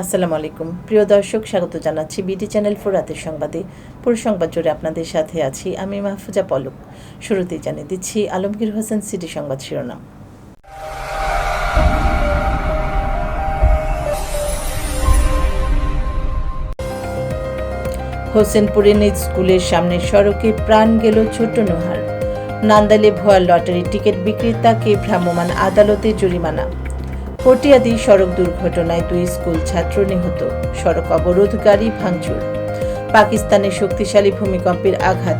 আসসালামু আলাইকুম। প্রিয় দর্শক, স্বাগত জানাচ্ছি বিটি চ্যানেল ফোর রাতের সংবাদে। পুরো সংবাদ জুড়ে আপনাদের সাথে আছি আমি মাহফুজা পলক। শুরুতেই জানিয়ে দিচ্ছি, আলমগীর হোসেন সিটি সংবাদ শিরোনাম। হোসেনপুরে নিজ স্কুলের সামনের সড়কে প্রাণ গেল ছোট্ট নোহার। নান্দালে ভুয়া লটারি টিকিট বিক্রেতাকে ভ্রাম্যমাণ আদালতে জরিমানা। পটিয়াদি সড়ক দুর্ঘটনায় দুই স্কুল ছাত্র নিহত। সড়ক অবরোধ, গাড়ি ভাঙচুর। পাকিস্তানের শক্তিশালী ভূমিকম্পের আঘাত।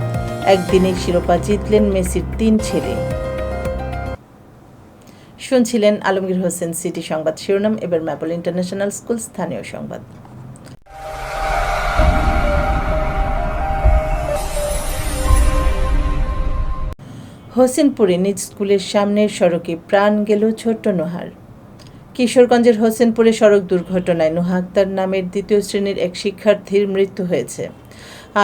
একদিনে শিরোপা জিতলেন মেসির তিন ছেলে। শুনছিলেন আলমগীর হোসেন সিটি সংবাদ শিরোনাম, এবার ম্যাপল ইন্টারন্যাশনাল স্কুল স্থানীয় সংবাদ। হোসেনপুরে নিজ স্কুলের সামনের সড়কে প্রাণ গেল ছোট্ট নোহার। কিশোরগঞ্জের হোসেনপুরে সড়ক দুর্ঘটনায় নোহা আক্তার নামের দ্বিতীয় শ্রেণির এক শিক্ষার্থীর মৃত্যু হয়েছে।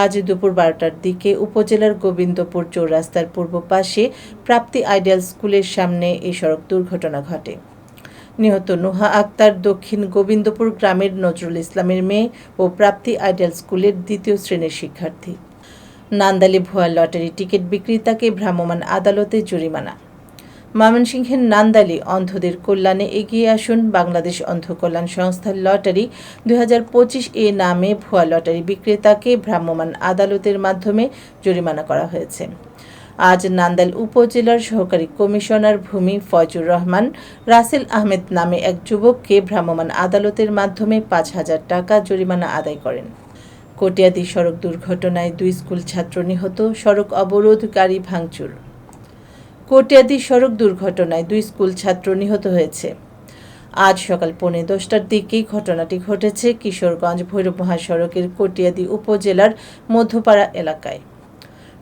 আজ দুপুর বারোটার দিকে উপজেলার গোবিন্দপুর চৌরাস্তার পূর্ব পাশে প্রাপ্তি আইডিয়াল স্কুলের সামনে এই সড়ক দুর্ঘটনা ঘটে। নিহত নুহা আক্তার দক্ষিণ গোবিন্দপুর গ্রামের নজরুল ইসলামের মেয়ে ও প্রাপ্তি আইডিয়াল স্কুলের দ্বিতীয় শ্রেণির শিক্ষার্থী। নান্দালি ভুয়া লটারি টিকিট বিক্রেতাকে ভ্রাম্যমাণ আদালতে জরিমানা। ময়মনসিংহের নান্দালি অন্ধদের কল্যাণে এগিয়ে আসুন বাংলাদেশ অন্ধ কল্যাণ সংস্থার লটারি। দুই হাজার পঁচিশ এ নামে ভুয়া লটারি বিক্রেতাকে ভ্রাম্যমাণ আদালতের মাধ্যমে জরিমানা করা হয়েছে। আজ নান্দাল উপজেলার সহকারী কমিশনার ভূমি ফয়জুর রহমান রাসেল আহমেদ নামে এক যুবককে ভ্রাম্যমাণ আদালতের মাধ্যমে পাঁচ হাজার টাকা জরিমানা আদায় করেন। কটিয়াদি সড়ক দুর্ঘটনায় দুই স্কুল ছাত্র নিহত। সড়ক অবরোধ, গাড়ি ভাঙচুর। কটিয়াদি সড়ক দুর্ঘটনায় দুই স্কুল ছাত্র নিহত হয়েছে। আজ সকাল পৌনে দশটার দিকেই ঘটনাটি ঘটেছে কিশোরগঞ্জ ভৈরব মহাসড়কের কটিয়াদি উপজেলার মধ্যপাড়া এলাকায়।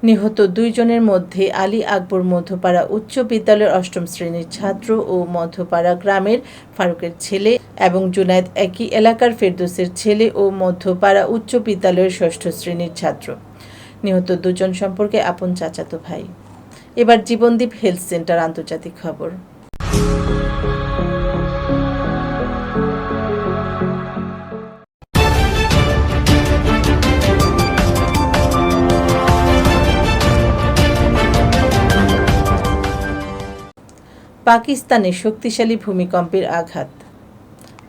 নিহত দুইজনের মধ্যে আলী আকবর মধ্যপাড়া উচ্চ বিদ্যালয়ের অষ্টম শ্রেণির ছাত্র ও মধ্যপাড়া গ্রামের ফারুকের ছেলে এবং জুনায়েদ একই এলাকার ফেরদোসের ছেলে ও মধ্যপাড়া উচ্চ বিদ্যালয়ের ষষ্ঠ শ্রেণির ছাত্র। নিহত দুজন সম্পর্কে আপন চাচাতো ভাই। এবার জীবনদীপ হেলথ সেন্টার আন্তর্জাতিক খবর। পাকিস্তানে শক্তিশালী ভূমিকম্পের আঘাত।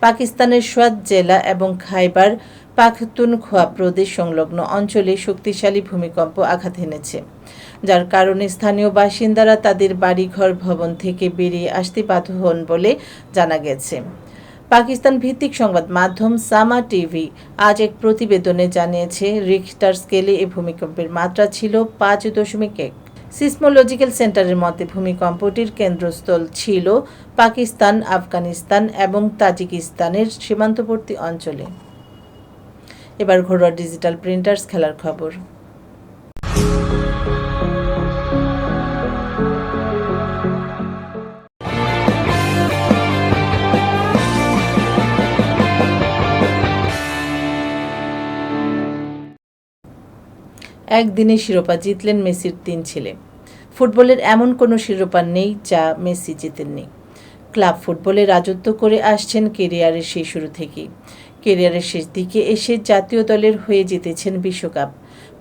পাকিস্তানের সোয়াদ জেলা এবং খাইবার পাখতুনখোয়া প্রদেশ সংলগ্ন অঞ্চলে শক্তিশালী ভূমিকম্প আঘাত এনেছে। যার কারণে স্থানীয় বাসিন্দারা তাদের বাড়িঘর ভবন থেকে বেরিয়ে আসতে বাধ্য হন বলে জানা গেছে। পাকিস্তান ভিত্তিক সংবাদ মাধ্যম সামা টিভি আজ এক প্রতিবেদনে জানিয়েছে, রিখটার স্কেলে এ ভূমিকম্পের মাত্রা ছিল পাঁচ দশমিক এক। সিসমোলজিক্যাল সেন্টারের মতে ভূমিকম্পটির কেন্দ্রস্থল ছিল পাকিস্তান, আফগানিস্তান এবং তাজিকিস্তানের সীমান্তবর্তী অঞ্চলে। এবার ঘরোয়া ডিজিটাল প্রিন্টার্স খেলার খবর। একদিনে শিরোপা জিতলেন মেসির তিন ছেলে। ফুটবলের এমন কোনো শিরোপা নেই যা মেসি জিতেননি। ক্লাব ফুটবলে রাজত্ব করে আসছেন কেরিয়ারের সেই শুরু থেকেই। কেরিয়ারের শেষ দিকে এসে জাতীয় দলের হয়ে জিতেছেন বিশ্বকাপ।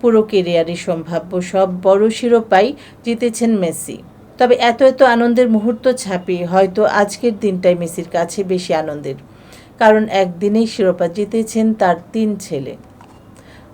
পুরো কেরিয়ারে সম্ভাব্য সব বড় শিরোপাই জিতেছেন মেসি। তবে এত এত আনন্দের মুহূর্ত ছাপিয়ে হয়তো আজকের দিনটাই মেসির কাছে বেশি আনন্দের। কারণ একদিনেই শিরোপা জিতেছেন তার তিন ছেলে।